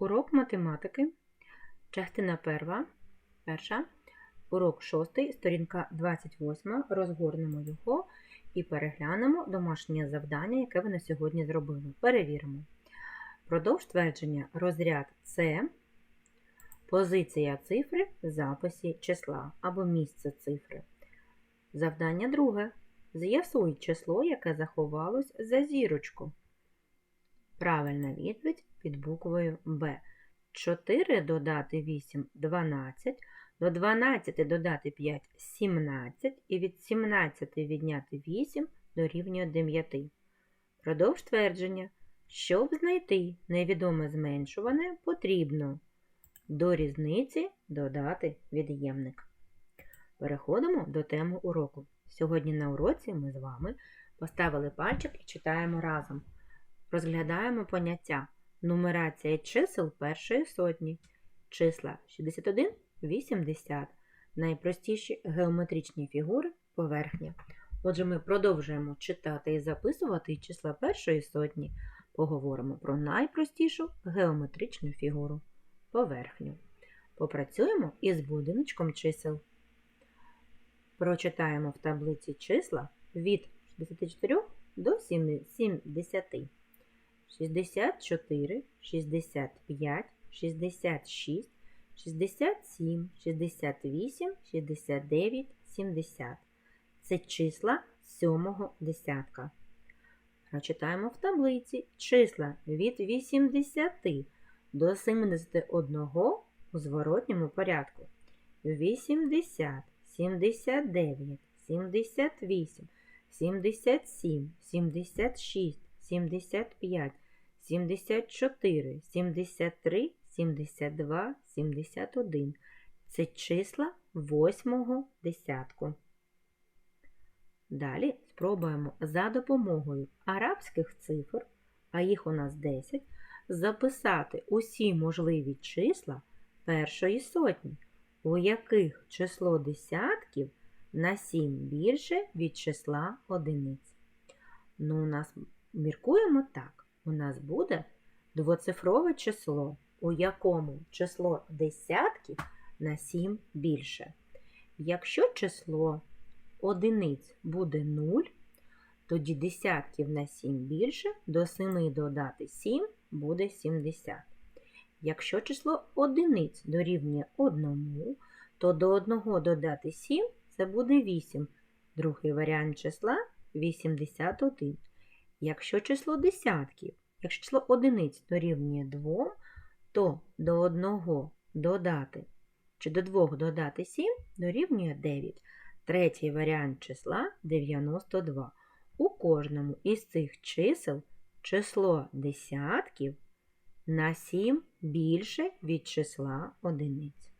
Урок математики, частина перша, перша, урок шостий, сторінка 28. Розгорнемо його і переглянемо домашнє завдання, яке ви на сьогодні зробили. Перевіримо. Продовж твердження розряд С, позиція цифри в записі числа або місце цифри. Завдання друге. З'ясуй число, яке заховалось за зірочку. Правильна відповідь під буквою Б. 4 додати 8 12, до 12 додати 5 17 і від 17 відняти 8 дорівнює 9. Продовж твердження. Щоб знайти невідоме зменшуване, потрібно до різниці додати від'ємник. Переходимо до теми уроку. Сьогодні на уроці ми з вами поставили пальчик і читаємо разом. Розглядаємо поняття нумерація чисел першої сотні, числа 61, 80, найпростіші геометричні фігури поверхня. Отже, ми продовжуємо читати і записувати числа першої сотні. Поговоримо про найпростішу геометричну фігуру поверхню. Попрацюємо із будиночком чисел. Прочитаємо в таблиці числа від 64 до 70. 64, 65, 66, 67, 68, 69, 70. Це числа сьомого десятка. Прочитаємо в таблиці числа від 80 до 71 у зворотньому порядку. 80, 79, 78, 77, 76, 75, 74, 73, 72, 71. Це числа восьмого десятку. Далі спробуємо за допомогою арабських цифр, а їх у нас 10, записати усі можливі числа першої сотні, у яких число десятків на 7 більше від числа одиниць. Ну, у нас міркуємо так. У нас буде двоцифрове число, у якому число десятків на 7 більше. Якщо число одиниць буде 0, тоді десятків на 7 більше, до 7 додати 7 буде 70. Якщо число одиниць дорівнює 1, то до 1 додати 7 це буде 8. Другий варіант числа 81. Якщо число десятків, якщо число одиниць дорівнює 2, то до 1 додати чи до 2 додати 7 дорівнює 9. Третій варіант числа 92. У кожному із цих чисел число десятків на 7 більше від числа одиниць.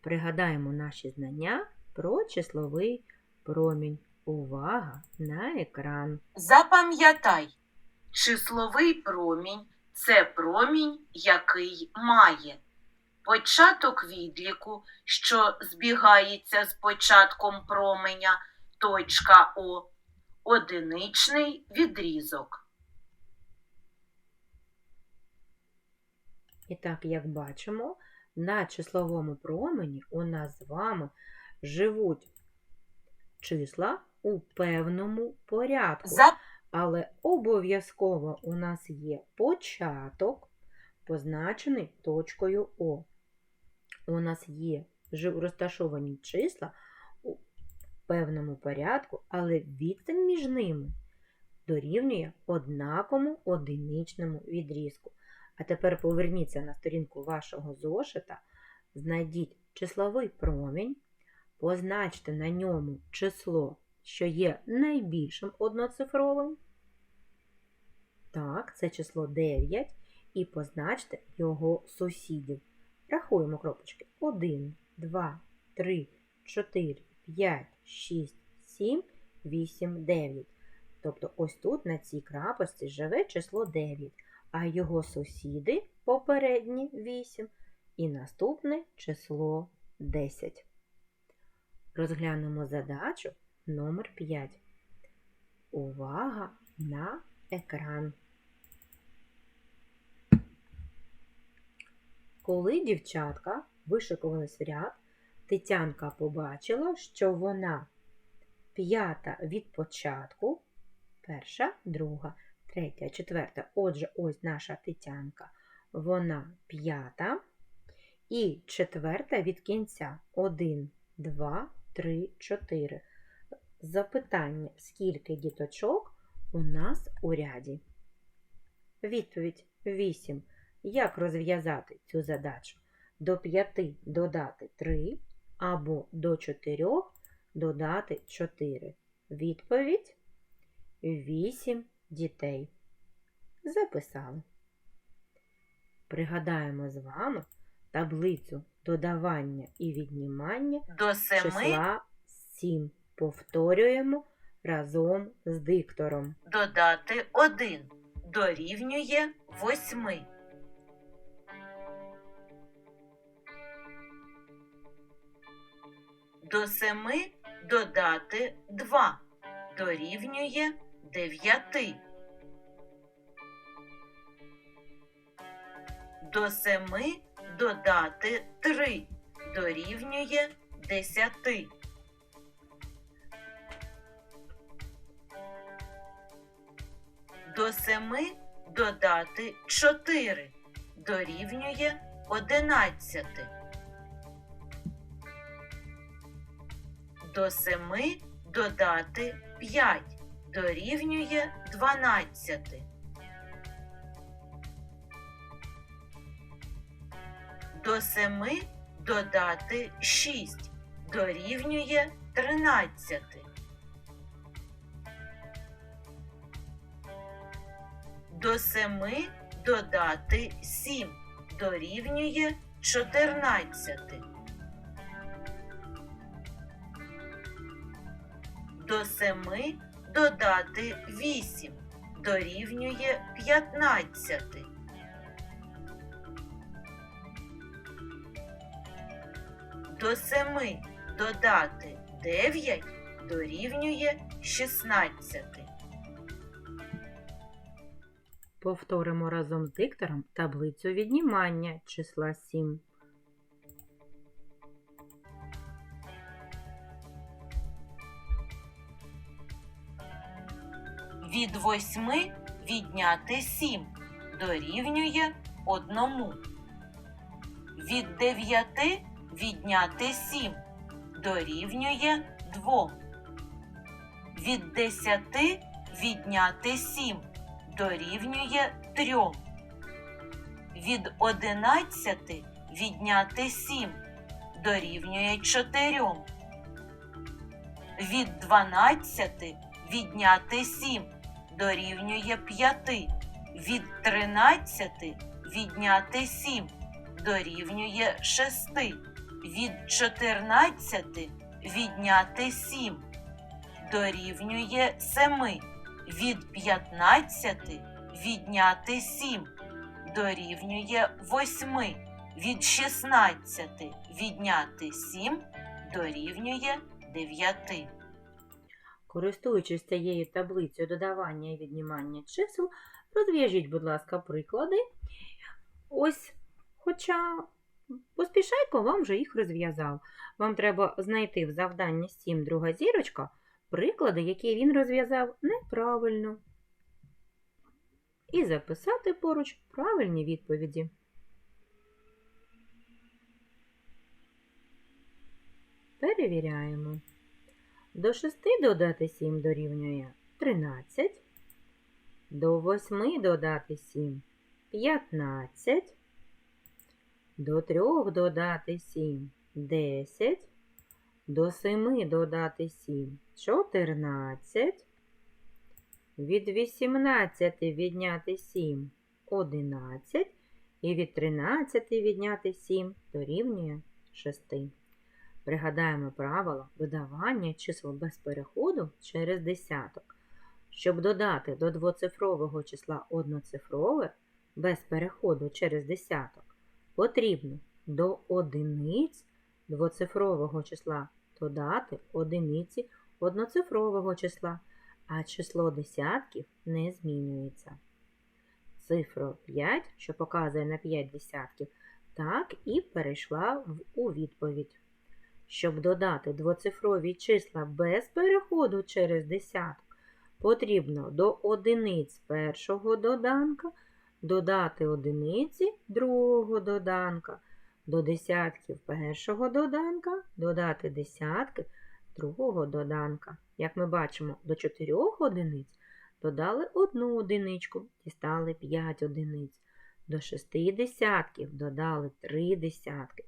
Пригадаємо наші знання про числовий промінь. Увага на екран. Запам'ятай, числовий промінь це промінь, який має початок відліку, що збігається з початком променя точка О, одиничний відрізок. І так, як бачимо, на числовому промені у нас з вами живуть числа у певному порядку. За Але обов'язково у нас є початок, позначений точкою О. У нас є розташовані числа у певному порядку, але відстань між ними дорівнює однаковому одиничному відрізку. А тепер поверніться на сторінку вашого зошита, знайдіть числовий промінь, позначте на ньому число, що є найбільшим одноцифровим. Так, це число 9. І позначте його сусідів. Рахуємо кропочки. 1, 2, 3, 4, 5, 6, 7, 8, 9. Тобто ось тут на цій крапості живе число 9, а його сусіди попередні 8 і наступне число 10. Розглянемо задачу номер 5. Увага на екран. Коли дівчатка вишикувались в ряд, Тетянка побачила, що вона п'ята від початку, перша, друга, третя, четверта. Отже, ось наша Тетянка. Вона п'ята і четверта від кінця. Один, два, три, чотири. Запитання, скільки діточок у нас у ряді? Відповідь 8. Як розв'язати цю задачу? До 5 додати 3 або до 4 додати 4. Відповідь 8 дітей. Записали. Пригадаємо з вами таблицю додавання і віднімання До семи числа 7. Повторюємо разом з диктором. додати один дорівнює восьми. До семи додати два дорівнює дев'яти. До семи додати три дорівнює десяти. До семи додати чотири дорівнює одинадцяти. До семи додати п'ять дорівнює дванадцяти. До семи додати шість дорівнює тринадцяти. До семи додати сім дорівнює чотирнадцяти. До семи додати вісім дорівнює п'ятнадцяти. До семи додати дев'ять дорівнює шістнадцяти. Повторимо разом з диктором таблицю віднімання числа 7. Від восьми відняти сім дорівнює одному. Від дев'яти відняти сім дорівнює двом. Від десяти відняти сім дорівнює трьом. Від одинадцяти відняти сім дорівнює чотирьом. Від дванадцяти відняти сім дорівнює п'яти. Від тринадцяти відняти сім дорівнює шести. Від чотирнадцяти відняти сім дорівнює семи. Від п'ятнадцяти відняти сім дорівнює восьми. Від шістнадцяти відняти сім дорівнює дев'яти. Користуючись цією таблицею додавання і віднімання чисел, розв'яжіть, будь ласка, приклади. Ось, хоча поспішайко вам вже їх розв'язав. Вам треба знайти в завданні 7 друга зірочка приклади, які він розв'язав неправильно. І записати поруч правильні відповіді. Перевіряємо. До 6 додати 7 дорівнює 13. До 8 додати 7 15. До 3 додати 7 10. До 7 додати 7 14. Від 18 відняти 7 11. І від 13 відняти 7 дорівнює 6. Пригадаємо правило додавання чисел без переходу через десяток. Щоб додати до двоцифрового числа одноцифрове без переходу через десяток, потрібно до одиниць двоцифрового числа додати одиниці одноцифрового числа, а число десятків не змінюється. Цифру 5, що показує на 5 десятків, Так і перейшла у відповідь. Щоб додати двоцифрові числа без переходу через десяток, потрібно до одиниць першого доданка додати одиниці другого доданка, до десятків першого доданка додати десятки другого доданка. Як ми бачимо, до чотирьох одиниць додали одну одиничку, дістали 5 одиниць. До шести десятків додали три десятки,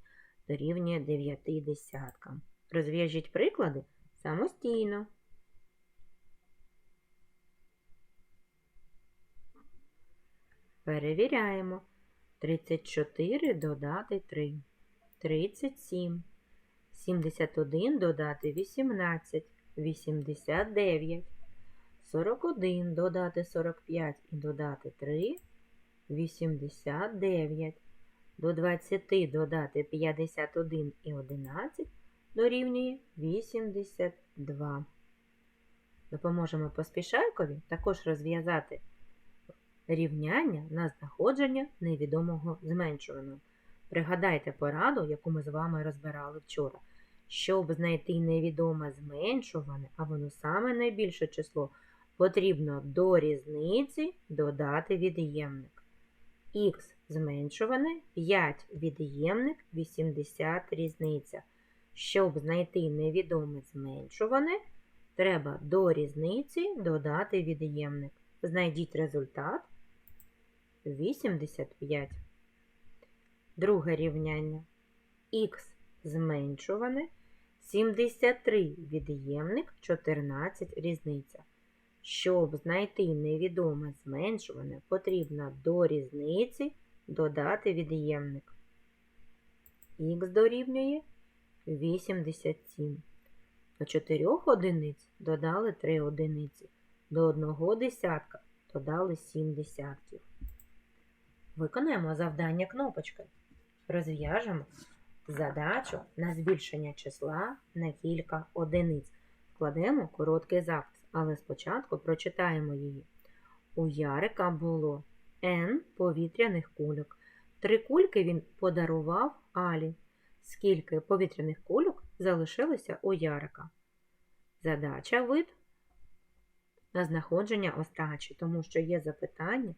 дорівнює дев'яти десяткам. Розв'яжіть приклади самостійно. Перевіряємо. 34 додати 3. 37. 71 додати 18. 89. 41 додати 45 і додати 3. 89. До 20 додати 51 і 11 дорівнює 82. Допоможемо поспішайкові також розв'язати рівняння на знаходження невідомого зменшуваного. Пригадайте пораду, яку ми з вами розбирали вчора. Щоб знайти невідоме зменшуване, а воно саме найбільше число, потрібно до різниці додати від'ємник. Х зменшуване, 5 від'ємник, 80 різниця. Щоб знайти невідоме зменшуване, треба до різниці додати від'ємник. Знайдіть результат 85. Друге рівняння. Х зменшуване, 73 від'ємник, 14 різниця. Щоб знайти невідоме зменшуване, потрібно до різниці додати від'ємник. Х дорівнює 87. До 4 одиниць додали 3 одиниці. До 1 десятка додали 7 десятків. Виконаємо завдання кнопочкою. Розв'яжемо задачу на збільшення числа на кілька одиниць. Складемо короткий запис, але спочатку прочитаємо її. У Ярика було N повітряних кульок. Три кульки він подарував Алі. Скільки повітряних кульок залишилося у Ярика? Задача вид на знаходження остачі, тому що є запитання,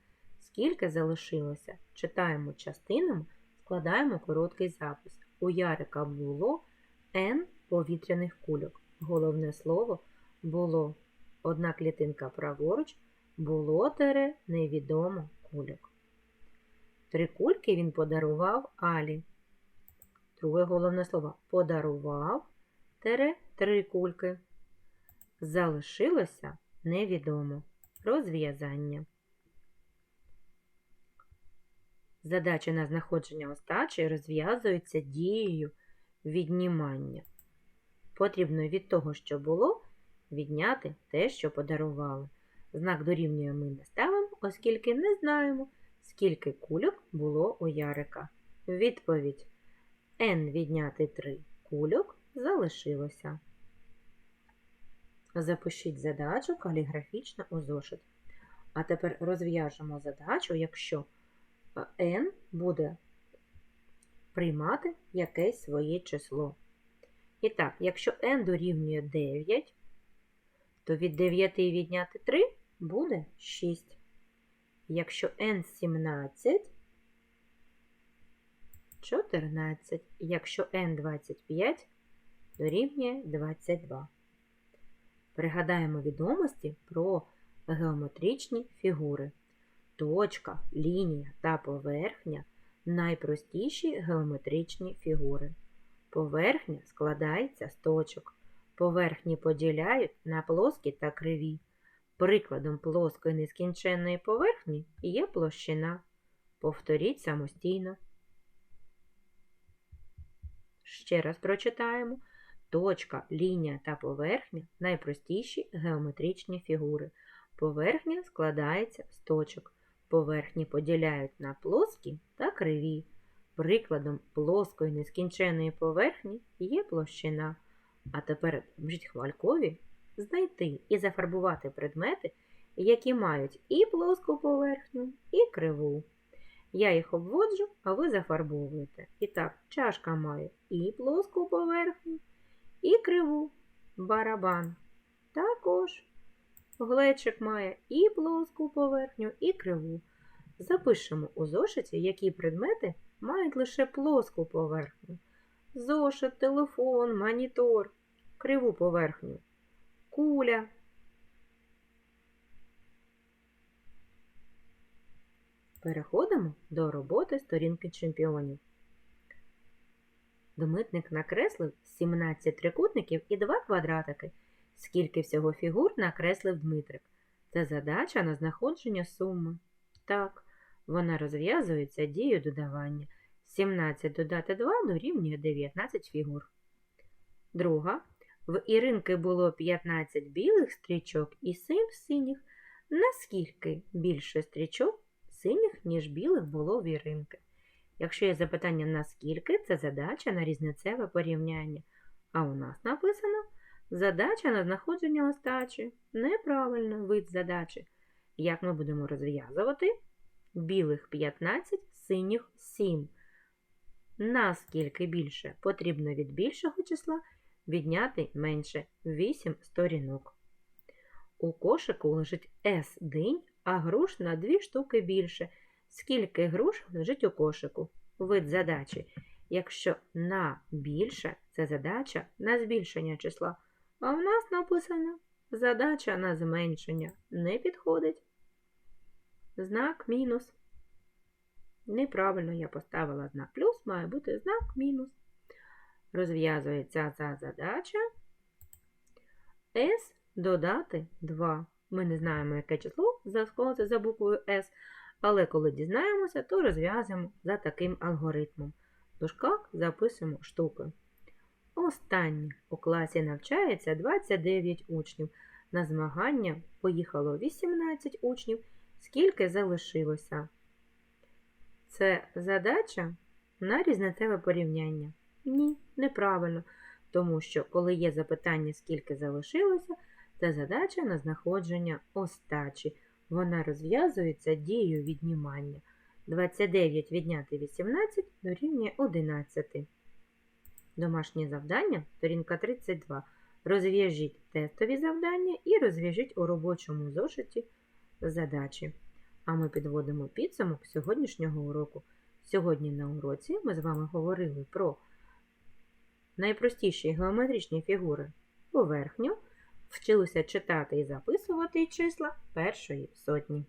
скільки залишилося. Читаємо частинами, складаємо короткий запис. У Ярика було N повітряних кульок. Головне слово було одна клітинка праворуч, було тере невідомо кульок. Три кульки він подарував Алі. Друге головне слово подарував тере три кульки. Залишилося невідомо. Розв'язання. Задача на знаходження остачі розв'язується дією віднімання. Потрібно від того, що було, відняти те, що подарували. Знак дорівнює ми не ставимо, оскільки не знаємо, скільки кульок було у Ярика. Відповідь n відняти 3 кульок залишилося. Запишіть задачу каліграфічно у зошит. А тепер розв'яжемо задачу, якщо n буде приймати якесь своє число. І так, якщо n дорівнює 9, то від 9 відняти 3 буде 6. Якщо n 17, 14. Якщо n 25, дорівнює 22. Пригадаємо відомості про геометричні фігури. Точка, лінія та поверхня найпростіші геометричні фігури. Поверхня складається з точок. Поверхні поділяють на плоскі та криві. Прикладом плоскої нескінченної поверхні є площина. Повторіть самостійно. Ще раз прочитаємо. Точка, лінія та поверхня найпростіші геометричні фігури. Поверхня складається з точок. Поверхні поділяють на плоскі та криві. Прикладом плоскої нескінченої поверхні є площина. А тепер допоможіть хвалькові знайти і зафарбувати предмети, які мають і плоску поверхню, і криву. Я їх обводжу, а ви зафарбовуєте. І так, чашка має і плоску поверхню, і криву барабан. Також глечик має і плоску поверхню, і криву. Запишемо у зошиті, які предмети мають лише плоску поверхню. Зошит, телефон, монітор, криву поверхню, куля. Переходимо до роботи сторінки чемпіонів. Дмитник накреслив 17 трикутників і 2 квадратики. Скільки всього фігур накреслив Дмитрик? Це задача на знаходження суми. Так, вона розв'язується дією додавання. 17 додати 2 дорівнює 19 фігур. Друга. В Іринки було 15 білих стрічок і 7 синіх. Наскільки більше стрічок синіх, ніж білих було в Іринки? Якщо є запитання наскільки, це задача на різницеве порівняння. А у нас написано задача на знаходження остачі. Неправильно вид задачі. Як ми будемо розв'язувати? Білих 15, синіх 7. Наскільки більше потрібно від більшого числа відняти менше 8 сторінок. У кошику лежить С динь, а груш на 2 штуки більше. Скільки груш лежить у кошику? Вид задачі. Якщо на більше, це задача на збільшення числа. А в нас написано задача на зменшення. Не підходить. Знак мінус. Неправильно я поставила знак плюс, має бути знак мінус. Розв'язується ця задача. S додати 2. Ми не знаємо, яке число склалося за буквою S, але коли дізнаємося, то розв'язуємо за таким алгоритмом. В дужках записуємо штуки. Останнє у класі навчається 29 учнів. На змагання поїхало 18 учнів. Скільки залишилося? Це задача на різницеве порівняння. Ні, неправильно. Тому що, коли є запитання, скільки залишилося, це задача на знаходження остачі. Вона розв'язується дією віднімання. 29 відняти 18 дорівнює 11. Домашнє завдання, сторінка 32. Розв'яжіть тестові завдання і розв'яжіть у робочому зошиті задачі. А ми підводимо підсумок сьогоднішнього уроку. Сьогодні на уроці ми з вами говорили про найпростіші геометричні фігури поверхню, вчилися читати і записувати числа першої сотні.